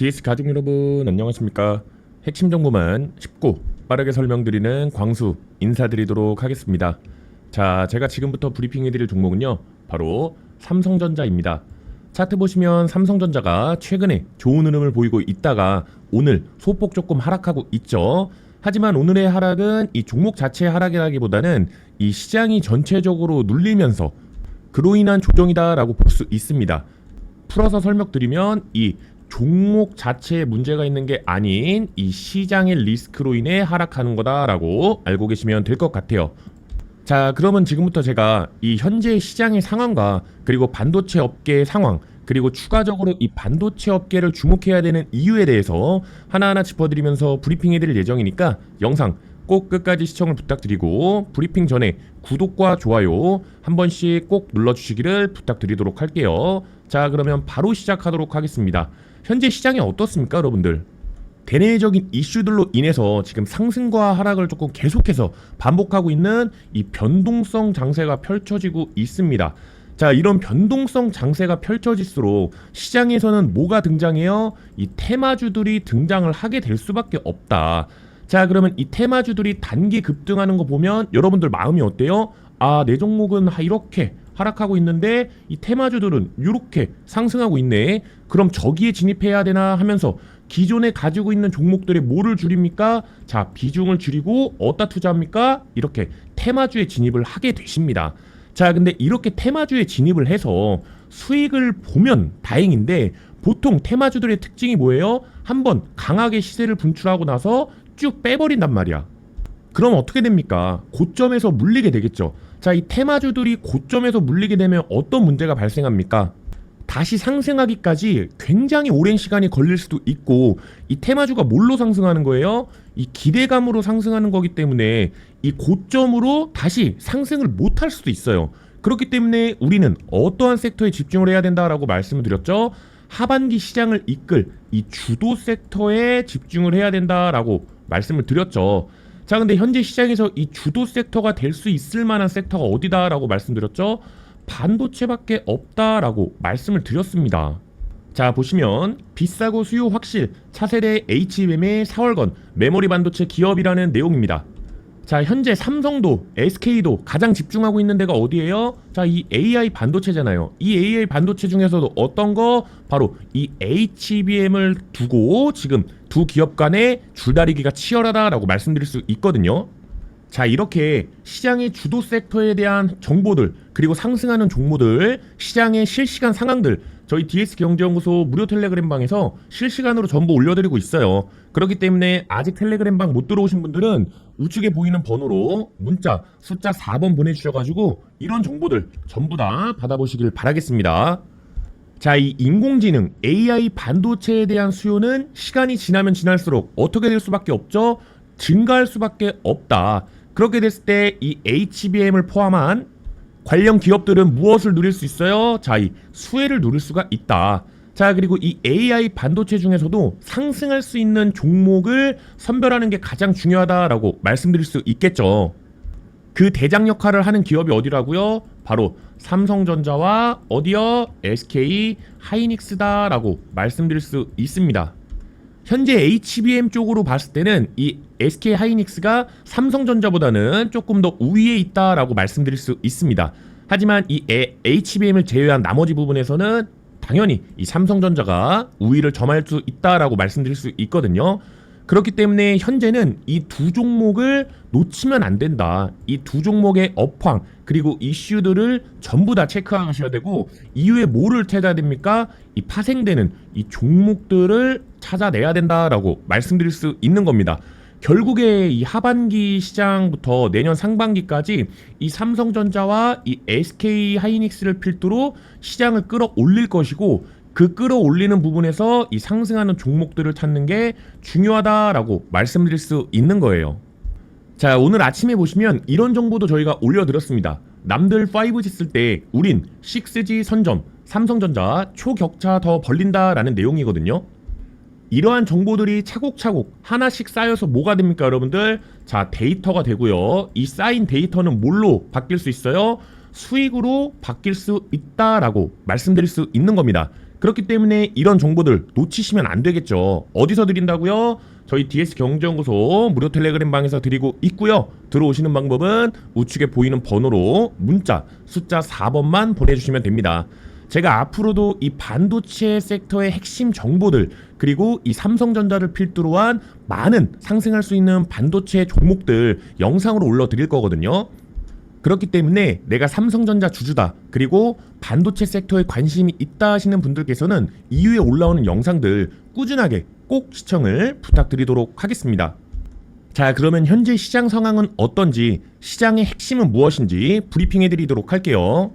DS 가족 여러분 안녕하십니까? 핵심 정보만 쉽고 빠르게 설명드리는 광수 인사드리도록 하겠습니다. 자 제가 지금부터 브리핑해드릴 종목은요 바로 삼성전자입니다. 차트 보시면 삼성전자가 최근에 좋은 흐름을 보이고 있다가 오늘 소폭 조금 하락하고 있죠. 하지만 오늘의 하락은 이 종목 자체의 하락이라기보다는 이 시장이 전체적으로 눌리면서 그로 인한 조정이다라고 볼 수 있습니다. 풀어서 설명드리면 이 종목 자체에 문제가 있는 게 아닌 이 시장의 리스크로 인해 하락하는 거다라고 알고 계시면 될 것 같아요. 자, 그러면 지금부터 제가 이 현재 시장의 상황과 그리고 반도체 업계의 상황 그리고 추가적으로 이 반도체 업계를 주목해야 되는 이유에 대해서 하나하나 짚어드리면서 브리핑해드릴 예정이니까 영상 꼭 끝까지 시청을 부탁드리고 브리핑 전에 구독과 좋아요 한 번씩 꼭 눌러주시기를 부탁드리도록 할게요. 자, 그러면 바로 시작하도록 하겠습니다. 현재 시장이 어떻습니까, 여러분들? 대내적인 이슈들로 인해서 지금 상승과 하락을 조금 계속해서 반복하고 있는 이 변동성 장세가 펼쳐지고 있습니다. 자, 이런 변동성 장세가 펼쳐질수록 시장에서는 뭐가 등장해요? 이 테마주들이 등장을 하게 될 수밖에 없다. 자, 그러면 이 테마주들이 단기 급등하는 거 보면 여러분들 마음이 어때요? 아, 내 종목은 하- 이렇게 하락하고 있는데 이 테마주들은 이렇게 상승하고 있네. 그럼 저기에 진입해야 되나 하면서 기존에 가지고 있는 종목들의 뭐를 줄입니까? 자, 비중을 줄이고 어디다 투자합니까? 이렇게 테마주에 진입을 하게 되십니다. 자, 근데 이렇게 테마주에 진입을 해서 수익을 보면 다행인데 보통 테마주들의 특징이 뭐예요? 한번 강하게 시세를 분출하고 나서 쭉 빼버린단 말이야. 그럼 어떻게 됩니까? 고점에서 물리게 되겠죠. 자, 이 테마주들이 고점에서 물리게 되면 어떤 문제가 발생합니까? 다시 상승하기까지 굉장히 오랜 시간이 걸릴 수도 있고 이 테마주가 뭘로 상승하는 거예요? 이 기대감으로 상승하는 거기 때문에 이 고점으로 다시 상승을 못 할 수도 있어요. 그렇기 때문에 우리는 어떠한 섹터에 집중을 해야 된다라고 말씀을 드렸죠. 하반기 시장을 이끌 이 주도 섹터에 집중을 해야 된다라고 말씀을 드렸죠. 자, 근데 현재 시장에서 이 주도 섹터가 될 수 있을 만한 섹터가 어디다라고 말씀드렸죠? 반도체밖에 없다라고 말씀을 드렸습니다. 자, 보시면 비싸고 수요 확실 차세대 HBM의 4월건 메모리 반도체 기업이라는 내용입니다. 자, 현재 삼성도 SK도 가장 집중하고 있는 데가 어디예요? 자, 이 AI 반도체잖아요. 이 AI 반도체 중에서도 어떤 거? 바로 이 HBM을 두고 지금 두 기업 간의 줄다리기가 치열하다라고 말씀드릴 수 있거든요. 자, 이렇게 시장의 주도 섹터에 대한 정보들, 그리고 상승하는 종목들, 시장의 실시간 상황들, 저희 DS 경제연구소 무료 텔레그램 방에서 실시간으로 전부 올려드리고 있어요. 그렇기 때문에 아직 텔레그램 방 못 들어오신 분들은 우측에 보이는 번호로 문자 숫자 4번 보내주셔가지고 이런 정보들 전부 다 받아보시길 바라겠습니다. 자, 이 인공지능 AI 반도체에 대한 수요는 시간이 지나면 지날수록 어떻게 될 수밖에 없죠? 증가할 수밖에 없다. 그렇게 됐을 때 이 HBM을 포함한 관련 기업들은 무엇을 누릴 수 있어요? 자, 이 수혜를 누릴 수가 있다. 자, 그리고 이 AI 반도체 중에서도 상승할 수 있는 종목을 선별하는 게 가장 중요하다라고 말씀드릴 수 있겠죠. 그 대장 역할을 하는 기업이 어디라고요? 바로 삼성전자와 어디요? SK 하이닉스다라고 말씀드릴 수 있습니다. 현재 HBM 쪽으로 봤을 때는 이 SK 하이닉스가 삼성전자보다는 조금 더 우위에 있다라고 말씀드릴 수 있습니다. 하지만 이 에- HBM을 제외한 나머지 부분에서는 당연히 이 삼성전자가 우위를 점할 수 있다라고 말씀드릴 수 있거든요. 그렇기 때문에 현재는 이 두 종목을 놓치면 안 된다. 이 두 종목의 업황 그리고 이슈들을 전부 다 체크하셔야 되고 이후에 뭐를 찾아야 됩니까? 이 파생되는 이 종목들을 찾아내야 된다라고 말씀드릴 수 있는 겁니다. 결국에 이 하반기 시장부터 내년 상반기까지 이 삼성전자와 이 SK 하이닉스를 필두로 시장을 끌어올릴 것이고 그 끌어올리는 부분에서 이 상승하는 종목들을 찾는 게 중요하다라고 말씀드릴 수 있는 거예요. 자, 오늘 아침에 보시면 이런 정보도 저희가 올려드렸습니다. 남들 5G 쓸 때 우린 6G 선점, 삼성전자 초격차 더 벌린다라는 내용이거든요. 이러한 정보들이 차곡차곡 하나씩 쌓여서 뭐가 됩니까, 여러분들? 자, 데이터가 되고요. 이 쌓인 데이터는 뭘로 바뀔 수 있어요? 수익으로 바뀔 수 있다라고 말씀드릴 수 있는 겁니다. 그렇기 때문에 이런 정보들 놓치시면 안 되겠죠. 어디서 드린다고요? 저희 DS 경제연구소 무료 텔레그램 방에서 드리고 있고요. 들어오시는 방법은 우측에 보이는 번호로 문자 숫자 4번만 보내주시면 됩니다. 제가 앞으로도 이 반도체 섹터의 핵심 정보들 그리고 이 삼성전자를 필두로 한 많은 상승할 수 있는 반도체 종목들 영상으로 올려드릴 거거든요. 그렇기 때문에 내가 삼성전자 주주다 그리고 반도체 섹터에 관심이 있다 하시는 분들께서는 이후에 올라오는 영상들 꾸준하게 꼭 시청을 부탁드리도록 하겠습니다. 자 그러면 현재 시장 상황은 어떤지 시장의 핵심은 무엇인지 브리핑해 드리도록 할게요.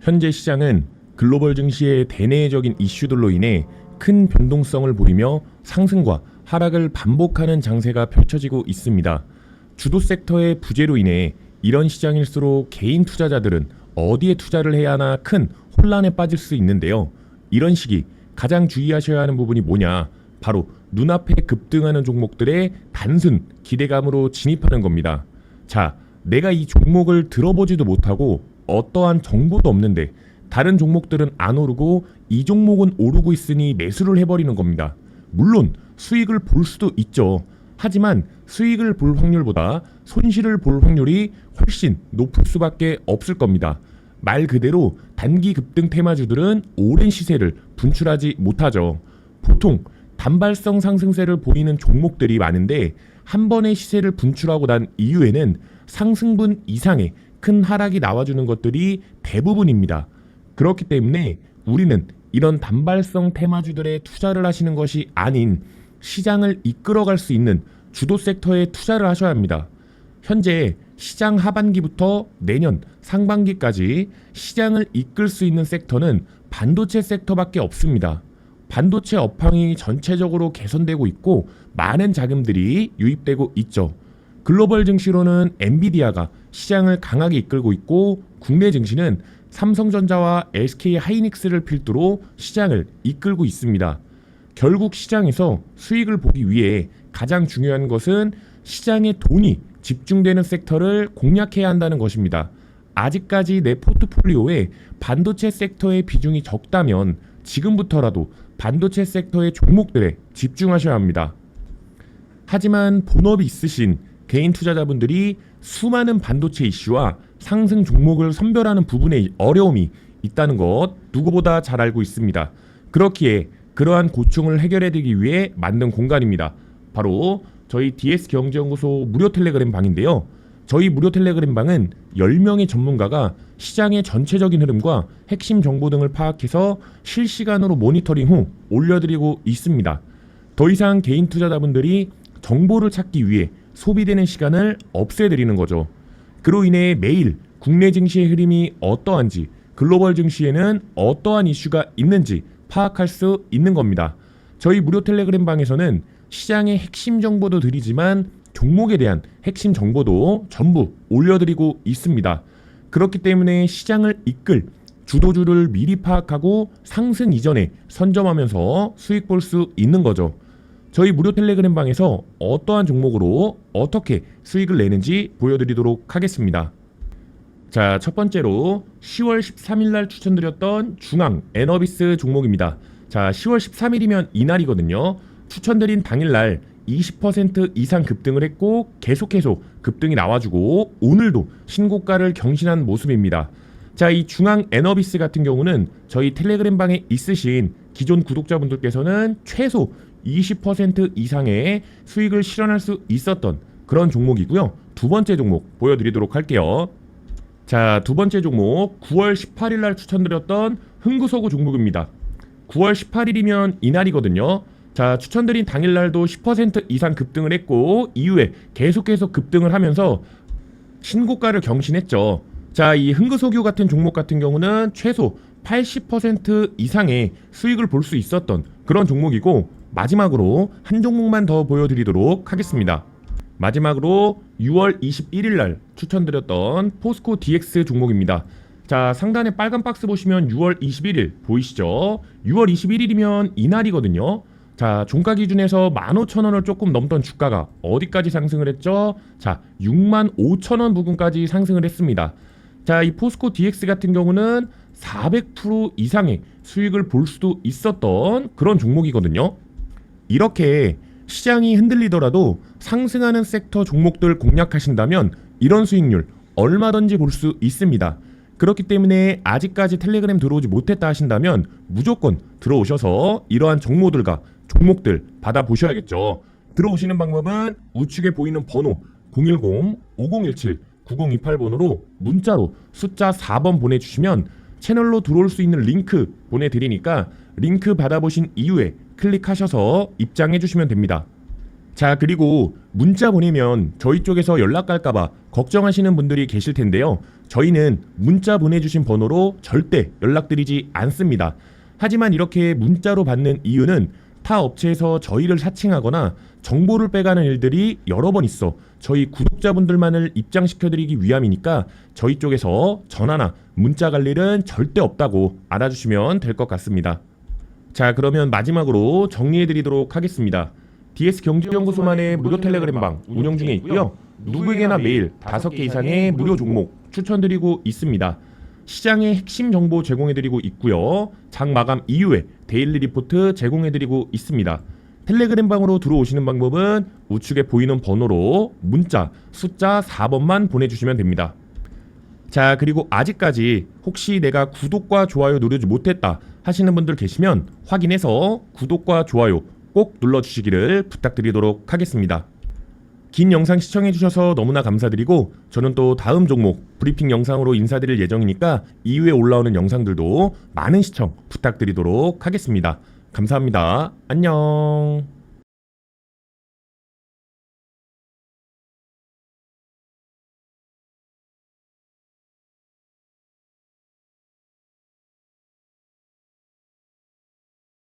현재 시장은 글로벌 증시의 대내적인 이슈들로 인해 큰 변동성을 보이며 상승과 하락을 반복하는 장세가 펼쳐지고 있습니다. 주도 섹터의 부재로 인해 이런 시장일수록 개인 투자자들은 어디에 투자를 해야 하나 큰 혼란에 빠질 수 있는데요. 이런 시기 가장 주의하셔야 하는 부분이 뭐냐? 바로 눈앞에 급등하는 종목들의 단순 기대감으로 진입하는 겁니다. 자, 내가 이 종목을 들어보지도 못하고 어떠한 정보도 없는데 다른 종목들은 안 오르고 이 종목은 오르고 있으니 매수를 해버리는 겁니다. 물론 수익을 볼 수도 있죠. 하지만 수익을 볼 확률보다 손실을 볼 확률이 훨씬 높을 수밖에 없을 겁니다. 말 그대로 단기 급등 테마주들은 오랜 시세를 분출하지 못하죠. 보통 단발성 상승세를 보이는 종목들이 많은데 한 번의 시세를 분출하고 난 이후에는 상승분 이상의 큰 하락이 나와주는 것들이 대부분입니다. 그렇기 때문에 우리는 이런 단발성 테마주들에 투자를 하시는 것이 아닌 시장을 이끌어갈 수 있는 주도 섹터에 투자를 하셔야 합니다. 현재 시장 하반기부터 내년 상반기까지 시장을 이끌 수 있는 섹터는 반도체 섹터밖에 없습니다. 반도체 업황이 전체적으로 개선되고 있고 많은 자금들이 유입되고 있죠. 글로벌 증시로는 엔비디아가 시장을 강하게 이끌고 있고 국내 증시는 삼성전자와 SK 하이닉스를 필두로 시장을 이끌고 있습니다. 결국 시장에서 수익을 보기 위해 가장 중요한 것은 시장에 돈이 집중되는 섹터를 공략해야 한다는 것입니다. 아직까지 내 포트폴리오에 반도체 섹터의 비중이 적다면 지금부터라도 반도체 섹터의 종목들에 집중하셔야 합니다. 하지만 본업이 있으신 개인 투자자분들이 수많은 반도체 이슈와 상승 종목을 선별하는 부분에 어려움이 있다는 것 누구보다 잘 알고 있습니다. 그렇기에 그러한 고충을 해결해드리기 위해 만든 공간입니다. 바로 저희 DS 경제연구소 무료 텔레그램 방인데요. 저희 무료 텔레그램 방은 10명의 전문가가 시장의 전체적인 흐름과 핵심 정보 등을 파악해서 실시간으로 모니터링 후 올려드리고 있습니다. 더 이상 개인 투자자분들이 정보를 찾기 위해 소비되는 시간을 없애드리는 거죠. 그로 인해 매일 국내 증시의 흐름이 어떠한지 글로벌 증시에는 어떠한 이슈가 있는지 파악할 수 있는 겁니다. 저희 무료 텔레그램 방에서는 시장의 핵심 정보도 드리지만 종목에 대한 핵심 정보도 전부 올려드리고 있습니다. 그렇기 때문에 시장을 이끌 주도주를 미리 파악하고 상승 이전에 선점하면서 수익 볼 수 있는 거죠. 저희 무료 텔레그램 방에서 어떠한 종목으로 어떻게 수익을 내는지 보여드리도록 하겠습니다. 자, 첫 번째로 10월 13일 날 추천드렸던 중앙 에너비스 종목입니다. 자, 10월 13일이면 이날이거든요. 추천드린 당일 날 20% 이상 급등을 했고 계속 해서 급등이 나와주고 오늘도 신고가를 경신한 모습입니다. 자, 이 중앙 에너비스 같은 경우는 저희 텔레그램 방에 있으신 기존 구독자분들께서는 최소 20% 이상의 수익을 실현할 수 있었던 그런 종목이고요. 두 번째 종목 보여드리도록 할게요. 자, 두 번째 종목 9월 18일 날 추천드렸던 흥구서구 종목입니다. 9월 18일이면 이날이거든요. 자, 추천드린 당일날도 10% 이상 급등을 했고 이후에 계속해서 급등을 하면서 신고가를 경신했죠. 자, 이 흥구석유 같은 종목 같은 경우는 최소 80% 이상의 수익을 볼 수 있었던 그런 종목이고 마지막으로 한 종목만 더 보여드리도록 하겠습니다. 마지막으로 6월 21일 날 추천드렸던 포스코 DX 종목입니다. 자, 상단에 빨간 박스 보시면 6월 21일 보이시죠? 6월 21일이면 이날이거든요. 자, 종가 기준에서 15,000원을 조금 넘던 주가가 어디까지 상승을 했죠? 자, 65,000원 부근까지 상승을 했습니다. 자, 이 포스코 DX 같은 경우는 400% 이상의 수익을 볼 수도 있었던 그런 종목이거든요. 이렇게 시장이 흔들리더라도 상승하는 섹터 종목들 공략하신다면 이런 수익률 얼마든지 볼 수 있습니다. 그렇기 때문에 아직까지 텔레그램 들어오지 못했다 하신다면 무조건 들어오셔서 이러한 정보들과 종목들 받아보셔야겠죠. 들어오시는 방법은 우측에 보이는 번호 010-5017-9028번으로 문자로 숫자 4번 보내주시면 채널로 들어올 수 있는 링크 보내드리니까 링크 받아보신 이후에 클릭하셔서 입장해 주시면 됩니다. 자, 그리고 문자 보내면 저희 쪽에서 연락 갈까봐 걱정하시는 분들이 계실 텐데요. 저희는 문자 보내주신 번호로 절대 연락드리지 않습니다. 하지만 이렇게 문자로 받는 이유는 타 업체에서 저희를 사칭하거나 정보를 빼가는 일들이 여러 번 있어 저희 구독자분들만을 입장시켜드리기 위함이니까 저희 쪽에서 전화나 문자 갈 일은 절대 없다고 알아주시면 될 것 같습니다. 자 그러면 마지막으로 정리해드리도록 하겠습니다. DS 경제연구소만의 무료 텔레그램 방 운영 중에 있고요. 누구에게나 매일 5개 이상의 무료 종목 추천드리고 있습니다. 시장의 핵심 정보 제공해드리고 있고요. 장 마감 이후에 데일리 리포트 제공해드리고 있습니다. 텔레그램 방으로 들어오시는 방법은 우측에 보이는 번호로 문자 숫자 4번만 보내주시면 됩니다. 자 그리고 아직까지 혹시 내가 구독과 좋아요 누르지 못했다 하시는 분들 계시면 확인해서 구독과 좋아요 꼭 눌러주시기를 부탁드리도록 하겠습니다. 긴 영상 시청해주셔서 너무나 감사드리고 저는 또 다음 종목 브리핑 영상으로 인사드릴 예정이니까 이후에 올라오는 영상들도 많은 시청 부탁드리도록 하겠습니다. 감사합니다. 안녕.